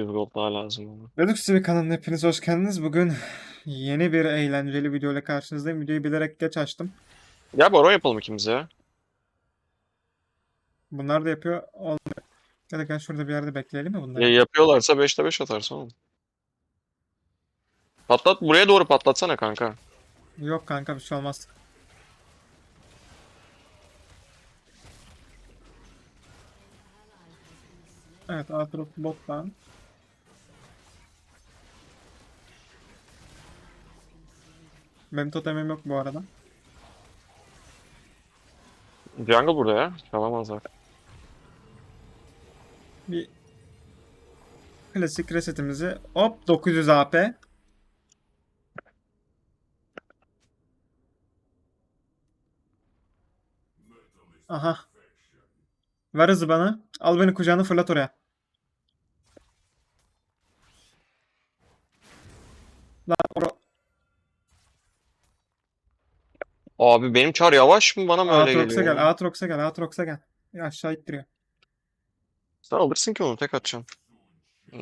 100 gold daha lazım ama. Redux TV kanalına hepiniz hoş geldiniz. Bugün yeni bir eğlenceli video ile karşınızdayım. Videoyu bilerek geç açtım. Ya baron yapalım ikimiz ya. Bunlar da yapıyor. Olmuyor. Ya da gel şurada bir yerde bekleyelim mi bunları? Ya yapıyorlarsa 5'te 5 atarsın oğlum. Patlat buraya doğru patlatsana kanka. Yok kanka bir şey olmaz. Evet Aatrox bottan. Benim totemim yok bu arada. Jungle burada ya. Çalamazlar. Bir klasik resetimizi hop 900 AP. Aha. Ver hızı bana. Al beni kucağına fırlat oraya. Lan ora- Abi benim çar yavaş mı bana mı öyle Aatrox'a geliyor? gel, Aatrox'a gel, Aatrox'a gel. Ya aşağı ittiriyor. Sen alırsın ki onu tek atacaksın.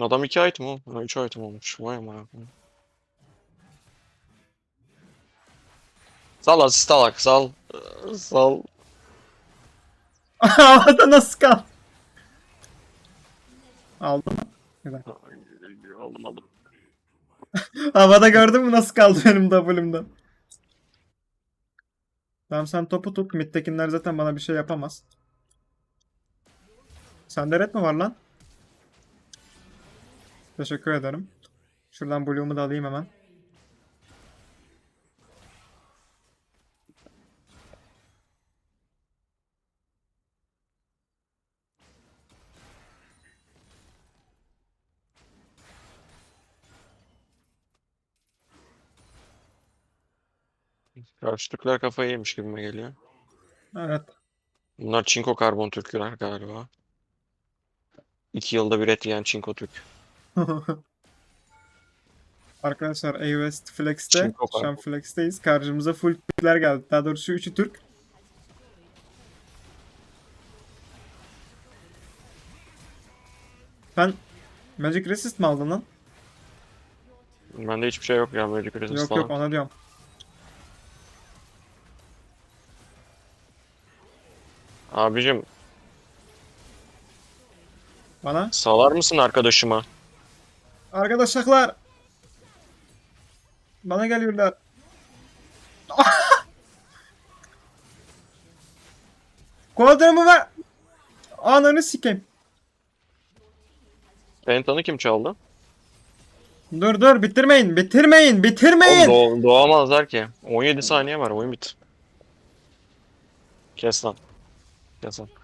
Adam 2 item o. 3 item olmuş. Vay amına koyayım. Sal asist alak sal. Sal. Havada nasıl kal? Aldım. Güzel. Aldım aldım. Havada gördün mü nasıl kaldı benim W'mden? Tamam sen topu tut. Mid'dekiler zaten bana bir şey yapamaz. Sende red mi var lan? Teşekkür ederim. Şuradan Blue'umu da alayım hemen. Karşı Türkler kafayı yemiş gibime geliyor. Evet. Bunlar Çinko karbon Türkler galiba. İki yılda bir et yiyen Çinko Türk. Arkadaşlar A-West Flex'te, Çinko şu an. Flex'teyiz. Karşımıza full Türkler geldi. Daha doğrusu 3'ü Türk. Sen Magic Resist mi aldın lan? Bende hiçbir şey yok ya böyle resist Yok falan. yok ona diyorum. Abicim Bana. salar mısın arkadaşıma? Arkadaşlar. Bana geliyorlar. Kodramı ver. Ananı sikeyim. Pentanı kim çaldı? Dur dur bitirmeyin bitirmeyin Oğlum bitirmeyin. doğ- doğamazlar ki. 17 saniye var oyun bit. Kes lan. Kes lan.